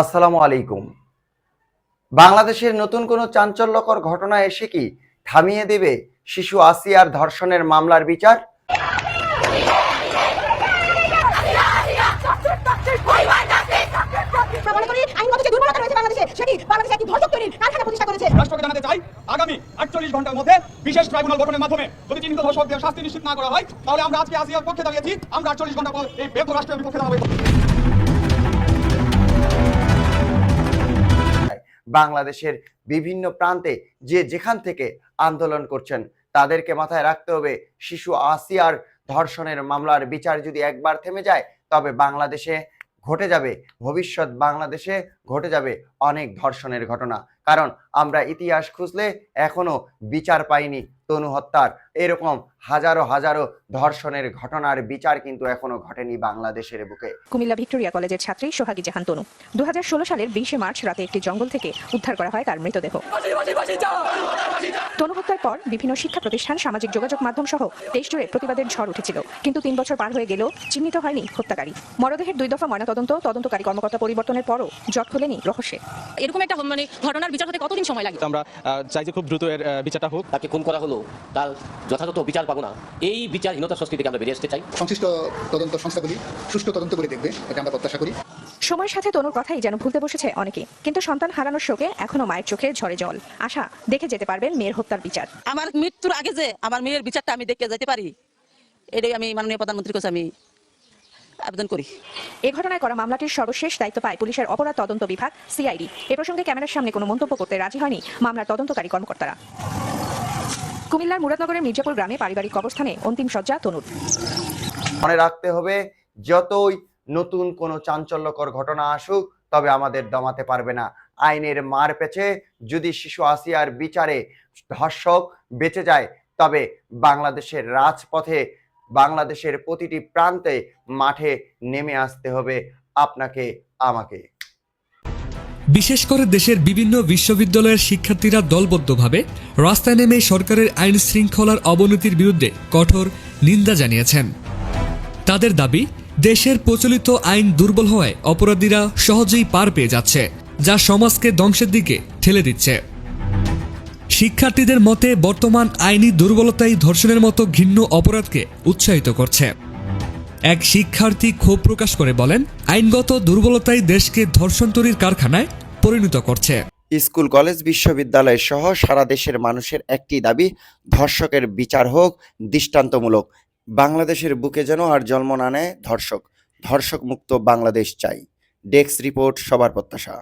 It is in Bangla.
আসসালামু আলাইকুম। বাংলাদেশের নতুন কোনো চাঞ্চল্যকর ঘটনা এসে কি থামিয়ে দেবে শিশু আসিয়ার ধর্ষণের মামলার বিচার? আগামী আটচল্লিশ ঘণ্টার মধ্যে বিশেষ ট্রাইব্যুনাল গঠনের মাধ্যমে যদি চিহ্নিত ধর্ষকদের শাস্তি নিশ্চিত না করা হয়, তাহলে আমরা আজকে আসিয়ার পক্ষে দাঁড়িয়েছি। আমরা আটচল্লিশ ঘণ্টা পর এই বেদ রাষ্ট্রের বিপক্ষে দাঁড়াবো। বাংলাদেশের বিভিন্ন প্রান্তে যে যেখান থেকে আন্দোলন করছেন, তাদেরকে মাথায় রাখতে হবে শিশু আসিয়ার ধর্ষণের মামলার বিচার যদি একবার থেমে যায়, তবে বাংলাদেশে ঘটে যাবে, ভবিষ্যৎ বাংলাদেশে ঘটে যাবে অনেক ধর্ষণের ঘটনা। কারণ আমরা ইতিহাস খুঁজলে এখনও বিচার পাইনি তনু হত্যার। এরকম হাজারো হাজারো ধর্ষণের ঘটনার বিচার কিন্তু এখনও ঘটেনি বাংলাদেশের বুকে। কুমিল্লা ভিক্টোরিয়া কলেজের ছাত্রী সোহাগী জাহান তনু। দু সালের বিশে মার্চ রাতে একটি জঙ্গল থেকে উদ্ধার করা হয় তার মৃতদেহ। তনু হত্যার পর বিভিন্ন শিক্ষা প্রতিষ্ঠান, সামাজিক যোগাযোগ মাধ্যম সহ দেশ জুড়ে প্রতিবাদের ঝড় উঠেছিল। কিন্তু তিন বছর পার হয়ে গেলেও চিহ্নিত হয়নি হত্যাকারী। মরদেহের দুই দফা ময়নাতদন্ত, তদন্তকারী কর্মকর্তা পরিবর্তনের পরও জট খোলেনি রহস্যে। এরকম একটা মানে ঘটনার বিচার হতে কতদিন সময় লাগে? আমরা চাই যে খুব দ্রুত এর বিচারটা হোক। তাকে খুন করা হলো তার যথাযথ বিচার পাবো না। এই বিচারহীনতা সংস্কৃতি থেকে আমরা বেরিয়ে আসতে চাই। সংশ্লিষ্ট তদন্ত সংস্থাগুলি সুষ্ঠু তদন্ত করে দেখবে এটা আমরা প্রত্যাশা করি। সময়ের সাথে তনুর কথাই যেন ভুলতে বসেছে অনেকে কিন্তু সন্তান হারানোর শোকে এখনও মায়ের চোখে ঝরে জল। আশা দেখে যেতে পারবেন মেয়ের হত্যার বিচার। আমার মৃত্যুর আগে যে আমার মেয়ের বিচারটা আমি দেখে যেতে পারি এটাই আমি মাননীয় প্রধানমন্ত্রীর কাছে আমি আবেদন করি। এ ঘটনায় করা মামলাটির সর্বশেষ দায়িত্ব পায় পুলিশের অপরাধ তদন্ত বিভাগ সিআইডি। এ প্রসঙ্গে ক্যামেরার সামনে কোনো মন্তব্য করতে রাজি হয়নি মামলার তদন্তকারী কর্মকর্তারা। কুমিল্লার মুরাদনগরের মির্জাপুর গ্রামে পারিবারিক কবরস্থানে অন্তিম সজ্জা তনুর। মনে রাখতে হবে যতই নতুন কোনো চাঞ্চল্যকর ঘটনা আসুক তবে আমাদের দমাতে পারবে না। আইনের মার পেছে যদি শিশু আসিয়ার বিচারে ধর্ষক বেঁচে যায় তবে বাংলাদেশের রাজপথে বাংলাদেশের প্রতিটি প্রান্তে মাঠে নেমে আসতে হবে আপনাকে, আমাকে। বিশেষ করে দেশের বিভিন্ন বিশ্ববিদ্যালয়ের শিক্ষার্থীরা দলবদ্ধভাবে রাস্তায় নেমে সরকারের আইন শৃঙ্খলার অবনতির বিরুদ্ধে কঠোর নিন্দা জানিয়েছেন। তাদের দাবি, দেশের প্রচলিত আইন দুর্বল হওয়ায় অপরাধীরা সহজেই পার পেয়ে যাচ্ছে, যা সমাজকে ধ্বংসের দিকে ঠেলে দিচ্ছে। শিক্ষার্থীদের মতে বর্তমান আইনি দুর্বলতাই ধর্ষণের মতো ঘিন্ন অপরাধকে উৎসাহিত করছে। এক শিক্ষার্থী ক্ষোভ প্রকাশ করে বলেন, আইনগত দুর্বলতাই দেশকে ধর্ষণ তৈরির কারখানায় পরিণত করছে। স্কুল, কলেজ, বিশ্ববিদ্যালয় সহ সারা দেশের মানুষের একটি দাবি, ধর্ষকের বিচার হোক, দৃষ্টান্তমূলক। বাংলাদেশের বুকে যেন আর জন্ম না নেয় ধর্ষক। ধর্ষক মুক্ত বাংলাদেশ চাই। ডেস্ক রিপোর্ট, সবার প্রত্যাশা।